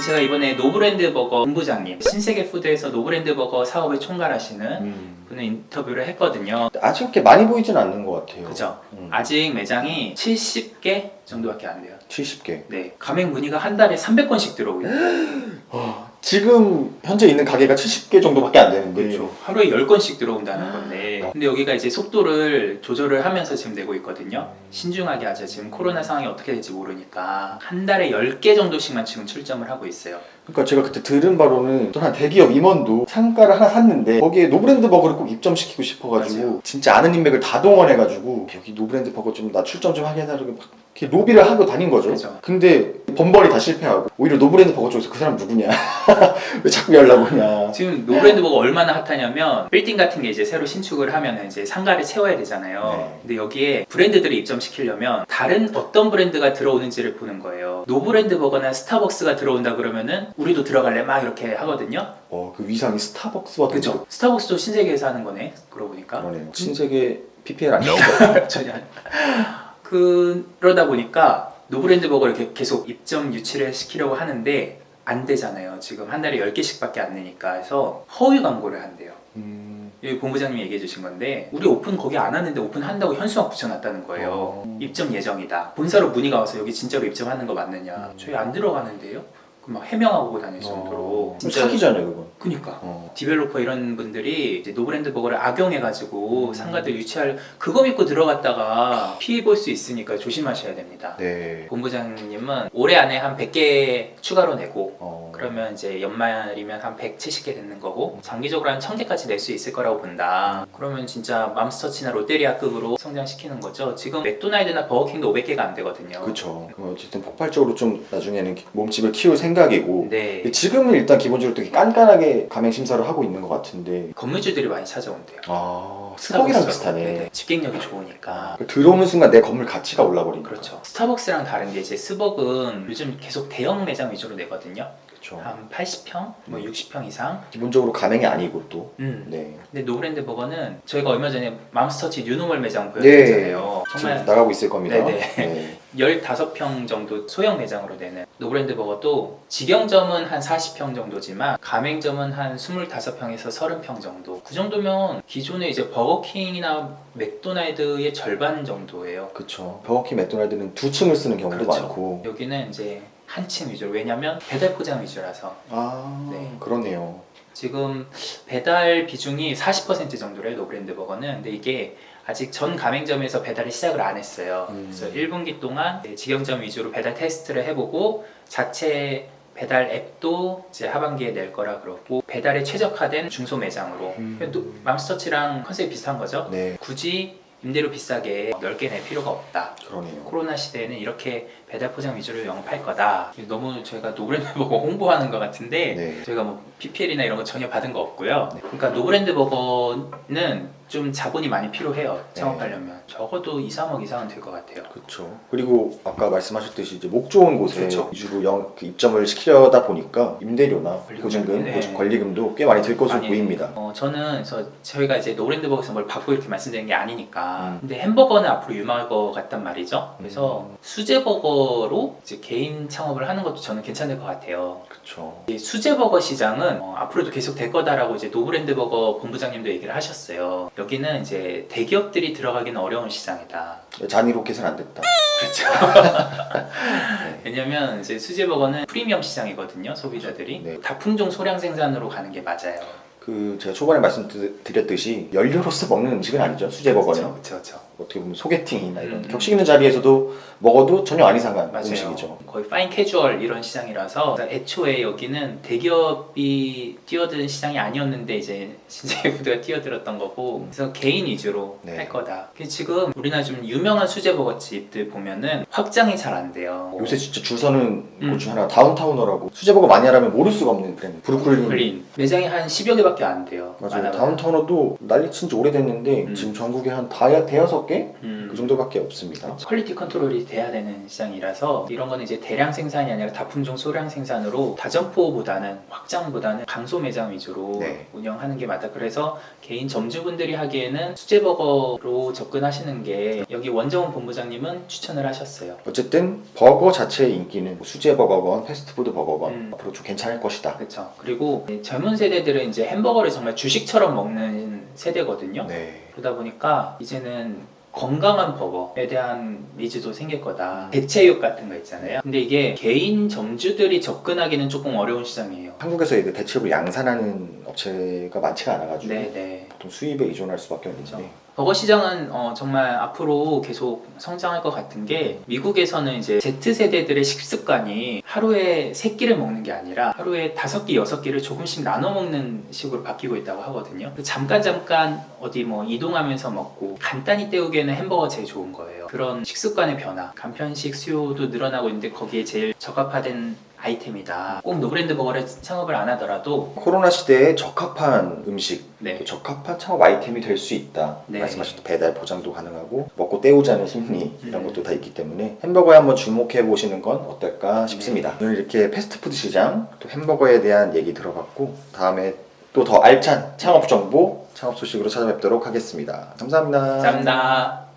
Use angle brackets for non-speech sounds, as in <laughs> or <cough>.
제가 이번에 노브랜드 버거 본부장님 신세계 푸드에서 노브랜드 버거 사업을 총괄하시는 음. 분을 인터뷰를 했거든요. 아직 그렇게 많이 보이진 않는 것 같아요. 그죠? 음. 아직 매장이 70개 정도밖에 안 돼요. 70개. 네. 가맹 문의가 한 달에 300건씩 들어오고 있어요. <gasps> 지금 현재 있는 가게가 70개 정도밖에 안 되는데 그렇죠. 하루에 10건씩 들어온다는 아. 건데. 근데 여기가 이제 속도를 조절을 하면서 지금 내고 있거든요. 신중하게 하죠. 지금 코로나 상황이 어떻게 될지 모르니까. 한 달에 10개 정도씩만 지금 출점을 하고 있어요. 그러니까 제가 그때 들은 바로는 또한 대기업 임원도 상가를 하나 샀는데 거기에 노브랜드 버거를 꼭 입점시키고 싶어가지고 맞아요. 진짜 아는 인맥을 다 동원해가지고 여기 노브랜드 버거 좀 나 출점 좀 하게 해달라고 막 이렇게 로비를 하고 다닌 거죠. 그죠. 근데 번번이 다 실패하고 오히려 노브랜드 버거 쪽에서 그 사람 누구냐 <laughs> 왜 자꾸 연락 오냐 지금 노브랜드 버거 얼마나 핫하냐면 빌딩 같은 게 이제 새로 신축을 하면 이제 상가를 채워야 되잖아요. 네. 근데 여기에 브랜드들을 입점시키려면 다른 어떤 브랜드가 들어오는지를 보는 거예요. 노브랜드 버거나 스타벅스가 들어온다 그러면은 우리도 들어갈래 막 이렇게 하거든요. 어, 그 위상이 스타벅스와 그죠? 스타벅스도 신세계에서 하는 거네. 그러고 보니까 그러네요 신세계 PPL 아니에요? <laughs> 전혀 안- 그러다 보니까 노브랜드 버거를 이렇게 계속 입점 유치를 시키려고 하는데 안 되잖아요. 지금 한 달에 10개씩밖에 안 내니까 해서 허위 광고를 한대요. 음, 여기 본부장님이 얘기해 주신 건데 우리 오픈 거기 안 하는데 오픈한다고 현수막 붙여놨다는 거예요. 어. 입점 예정이다. 본사로 문의가 와서 여기 진짜로 입점하는 거 맞느냐? 음. 저희 안 들어가는데요? 그막 해명하고 다닐 정도로. 어, 사기잖아요 그건 그니까. 어. 디벨로퍼 이런 분들이 이제 노브랜드 버거를 악용해가지고 음. 상가들 유치할 그거 믿고 들어갔다가 피해 볼 수 있으니까 조심하셔야 됩니다. 네 본부장님은 올해 안에 한 100개 추가로 내고 어. 그러면 이제 연말이면 한 170개 되는 거고 장기적으로 한 1000개까지 낼 수 있을 거라고 본다. 그러면 진짜 맘스터치나 롯데리아급으로 성장시키는 거죠. 지금 맥도날드나 버거킹도 500개가 안 되거든요. 그럼 어쨌든 폭발적으로 좀 나중에는 몸집을 키울 생각이고 네. 지금은 일단 기본적으로 되게 깐깐하게 가맹 심사를 하고 있는 것 같은데 건물주들이 많이 찾아온대요. 아 스벅이랑. 비슷하네 네네. 집객력이 좋으니까. 들어오는 순간 내 건물 가치가 올라버리니까 그렇죠. 스타벅스랑 다른 게 이제 스벅은 요즘 계속 대형 매장 위주로 내거든요. 그쵸 한 80평, 뭐 음. 60평 이상. 기본적으로 가맹이 아니고 또 음. 네. 근데 노브랜드 버거는 저희가 얼마 전에 맘스터치 뉴노멀 매장 네. 보여드렸잖아요. 정말 나가고 있을 겁니다 네네. 네. <laughs> 15평 정도 소형 매장으로 되는 노브랜드 버거도 직영점은 한 40평 정도지만 가맹점은 한 25평에서 30평 정도. 그 정도면 기존의 이제 버거킹이나 맥도날드의 절반 정도예요. 그쵸 버거킹 맥도날드는 두 층을 쓰는 경우도 그렇죠. 많고 여기는 이제 한 층 위주로 왜냐면 배달 포장 위주라서 아 네. 그러네요 지금 배달 비중이 40% 정도래요 노브랜드 버거는 근데 이게 아직 전 가맹점에서 배달을 시작을 안 했어요. 음. 그래서 1분기 동안 직영점 위주로 배달 테스트를 해보고 자체 배달 앱도 이제 하반기에 낼 거라 그러고 배달에 최적화된 중소 매장으로. 음. 또 맘스터치랑 컨셉이 비슷한 거죠? 네. 굳이 임대료 비싸게 넓게 낼 필요가 없다. 그러네요. 코로나 시대에는 이렇게 배달 포장 위주로 영업할 거다. 너무 저희가 노브랜드 버거 홍보하는 것 같은데 네. 저희가 뭐 PPL이나 이런 거 전혀 받은 거 없고요. 그러니까 노브랜드 버거는 좀 자본이 많이 필요해요. 네. 창업하려면 적어도 2, 3억 이상은 될 것 같아요. 그렇죠. 그리고 아까 말씀하셨듯이 이제 목 좋은 곳에 그쵸. 위주로 영, 그 입점을 시키려다 보니까 임대료나 보증금, 네. 보증- 권리금도 꽤 많이 들 것으로 많이- 보입니다. 어, 저는 그래서 저희가 이제 노브랜드 버거에서 뭘 받고 이렇게 말씀드리는 게 아니니까. 음. 근데 햄버거는 앞으로 유명할 것 같단 말이죠. 그래서 음. 수제 버거 로 이제 개인 창업을 하는 것도 저는 괜찮을 것 같아요. 그렇죠. 이 수제 버거 시장은 어, 앞으로도 계속 될 거다라고 이제 노브랜드 버거 본부장님도 얘기를 하셨어요. 여기는 이제 대기업들이 들어가기는 어려운 시장이다. 잔이 로켓은 안 됐다. 그렇죠. <laughs> 왜냐면 이제 수제 버거는 프리미엄 시장이거든요, 소비자들이. 네. 다품종 소량 생산으로 가는 게 맞아요. 그 제가 초반에 말씀드렸듯이 연료로서 먹는 음식은 아니죠. 수제버거는 그렇죠, 그렇죠. 어떻게 보면 소개팅이나 이런 음. 격식 있는 자리에서도 먹어도 전혀 안 이상한 맞아요. 음식이죠. 거의 파인 캐주얼 이런 시장이라서 애초에 여기는 대기업이 뛰어든 시장이 아니었는데 이제 신세계 <laughs> 푸드가 뛰어들었던 거고 그래서 개인 위주로 네. 할 거다. 지금 우리나라 좀 유명한 수제버거집들 보면은 확장이 잘 안 돼요. 요새 진짜 줄 서는 음. 곳중 하나 다운타우너라고 수제버거 많이 하라면 모를 수가 없는 브랜드. 브루클린. 브루클린 매장이 한 10여 개밖에 군데밖에 안 돼요. 맞아요. 많아봐야. 다운타운어도 난리 친 지 오래됐는데 음. 지금 전국에 한 다, 대여섯 개? 음. 그 정도밖에 없습니다. 퀄리티 컨트롤이 돼야 되는 시장이라서 이런 거는 이제 대량 생산이 아니라 다품종 소량 생산으로 다점포보다는 확장보다는 강소 매장 위주로 네. 운영하는 게 맞다. 그래서 개인 점주분들이 하기에는 수제버거로 접근하시는 게 여기 원정훈 본부장님은 추천을 하셨어요. 어쨌든 버거 자체의 인기는 수제 버거건 패스트푸드 버거건 음. 앞으로 좀 괜찮을 것이다. 그렇죠. 그리고 젊은 세대들은 이제 햄 버거를 정말 주식처럼 먹는 세대거든요. 네. 그러다 보니까 이제는 건강한 버거에 대한 니즈도 생길 거다. 대체육 같은 거 있잖아요. 근데 이게 개인 점주들이 접근하기는 조금 어려운 시장이에요. 한국에서 이제 대체로 양산하는 업체가 많지가 않아가지고 네네. 보통 수입에 의존할 수밖에 없는데 그렇죠. 버거 시장은 어, 정말 앞으로 계속 성장할 것 같은 게 미국에서는 이제 Z세대들의 식습관이 하루에 세 끼를 먹는 게 아니라 하루에 다섯 끼, 여섯 끼를 조금씩 나눠 먹는 식으로 바뀌고 있다고 하거든요. 그 잠깐 잠깐 어디 뭐 이동하면서 먹고 간단히 때우기에는 햄버거 제일 좋은 거예요. 그런 식습관의 변화, 간편식 수요도 늘어나고 있는데 거기에 제일 적합화된 아이템이다. 꼭 노브랜드 버거를 창업을 안 하더라도 코로나 시대에 적합한 음식, 네. 또 적합한 창업 아이템이 될 수 있다. 네. 말씀하셨던 배달 보장도 가능하고 먹고 때우자는 심리 이런 음. 것도 다 있기 때문에 햄버거에 한번 주목해 보시는 건 어떨까 싶습니다. 오늘 이렇게 패스트푸드 시장 또 햄버거에 대한 얘기 들어봤고 다음에 또 더 알찬 창업 정보, 창업 소식으로 찾아뵙도록 하겠습니다. 감사합니다. 감사합니다.